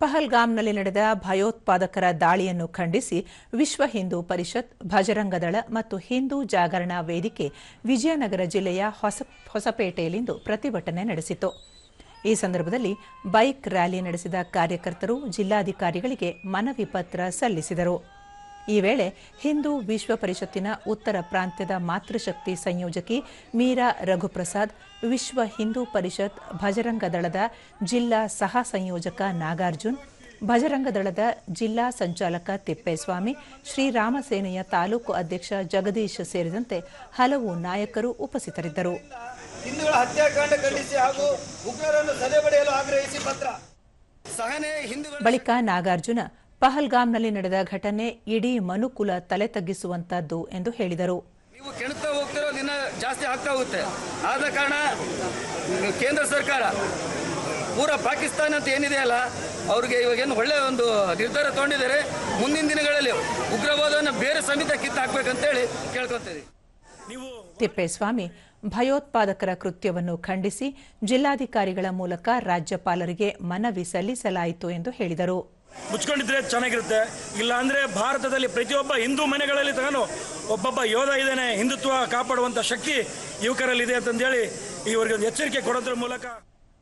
ಪಹಲ್ಗಾಮ್ನಲ್ಲಿ ನಡೆದ ಭಯೋತ್ಪಾದಕರ ದಾಳಿಯನ್ನು ಖಂಡಿಸಿ ವಿಶ್ವ ಹಿಂದೂ ಪರಿಷತ್, ಭಜರಂಗದಳ ಮತ್ತು ಹಿಂದೂ ಜಾಗರಣಾ ವೇದಿಕೆ ವಿಜಯನಗರ ಜಿಲ್ಲೆಯ ಹೊಸ ಹೊಸಪೇಟೆಯಲ್ಲಿಂದು ಪ್ರತಿಭಟನೆ ನಡೆಸಿತು. ಈ ಸಂದರ್ಭದಲ್ಲಿ ಬೈಕ್ ರ್ಯಾಲಿ ನಡೆಸಿದ ಕಾರ್ಯಕರ್ತರು ಜಿಲ್ಲಾಧಿಕಾರಿಗಳಿಗೆ ಮನವಿ ಪತ್ರ ಸಲ್ಲಿಸಿದರು. ಈ ವೇಳೆ ಹಿಂದೂ ವಿಶ್ವ ಪರಿಷತ್ತಿನ ಉತ್ತರ ಪ್ರಾಂತ್ಯದ ಮಾತೃಶಕ್ತಿ ಸಂಯೋಜಕಿ ಮೀರಾ ರಘುಪ್ರಸಾದ್ ವಿಶ್ವ ಹಿಂದೂ ಪರಿಷತ್ ಭಜರಂಗ ದಳದ ಜಿಲ್ಲಾ ಸಹ ಸಂಯೋಜಕ ನಾಗಾರ್ಜುನ್ ಭಜರಂಗ ದಳದ ಜಿಲ್ಲಾ ಸಂಚಾಲಕ ತಿಪ್ಪೇಸ್ವಾಮಿ ಶ್ರೀರಾಮ ಸೇನೆಯ ತಾಲೂಕು ಅಧ್ಯಕ್ಷ ಜಗದೀಶ್ ಸೇರಿದಂತೆ ಹಲವು ನಾಯಕರು ಉಪಸ್ಥಿತರಿದ್ದರು. ಹಿಂದೂಗಳ ಹತ್ಯಾಕಾಂಡ ಖಂಡಿಸಿ ಹಾಗೂ ಉಗ್ರರನ್ನು ಸದೆಬಡಿಯಲು ಆಗ್ರಹಿಸಿ ಪತ್ರ. ಸಹನೆ ಹಿಂದೂಗಳ ಬಳಿಕ ನಾಗಾರ್ಜುನ ಪಹಲ್ಗಾಮ್ನಲ್ಲಿ ನಡೆದ ಘಟನೆ ಇಡೀ ಮನುಕುಲ ತಲೆ ತಗ್ಗಿಸುವಂತದ್ದು ಎಂದು ಹೇಳಿದರು. ನೀವು ಕೆಣಕ್ತಾ ಹೋಗ್ತಿರೋ ದಿನ ಜಾಸ್ತಿ ಆಗ್ತಾ ಹೋಗುತ್ತೆ. ಆದ ಕಾರಣ ಕೇಂದ್ರ ಸರ್ಕಾರ ಪೂರ ಪಾಕಿಸ್ತಾನ ಅಂತ ಏನಿದೆ ಅಲ್ಲ ಅವ್ರಿಗೆ ಇವಾಗೇನು ಒಳ್ಳೆಯ ಒಂದು ನಿರ್ಧಾರ ತಗೊಂಡಿದ್ದಾರೆ. ಮುಂದಿನ ದಿನಗಳಲ್ಲಿ ಉಗ್ರವಾದವನ್ನು ಬೇರೆ ಸಮೇತ ಕಿತ್ತು ಹಾಕ್ಬೇಕಂತೇಳಿ ಕೇಳ್ಕೊತೀವಿ ತಿಪ್ಪೇಸ್ವಾಮಿ ಭಯೋತ್ಪಾದಕರ ಕೃತ್ಯವನ್ನು ಖಂಡಿಸಿ ಜಿಲ್ಲಾಧಿಕಾರಿಗಳ ಮೂಲಕ ರಾಜ್ಯಪಾಲರಿಗೆ ಮನವಿ ಸಲ್ಲಿಸಲಾಯಿತು ಎಂದು ಹೇಳಿದರು. ಮುಚ್ಕೊಂಡಿದ್ರೆ ಚೆನ್ನಾಗಿರುತ್ತೆ. ಇಲ್ಲ ಅಂದ್ರೆ ಭಾರತದಲ್ಲಿ ಪ್ರತಿಯೊಬ್ಬ ಹಿಂದೂ ಮನೆಗಳಲ್ಲಿ ತಗೊಂಡು ಒಬ್ಬೊಬ್ಬ ಯೋಧ ಇದ್ದಾನೆ, ಹಿಂದುತ್ವ ಕಾಪಾಡುವಂತ ಶಕ್ತಿ ಯುವಕರಲ್ಲಿದೆ ಅಂತಂದೇಳಿ ಇವರಿಗೆ ಒಂದು ಎಚ್ಚರಿಕೆ ಕೊಡೋದ್ರ ಮೂಲಕ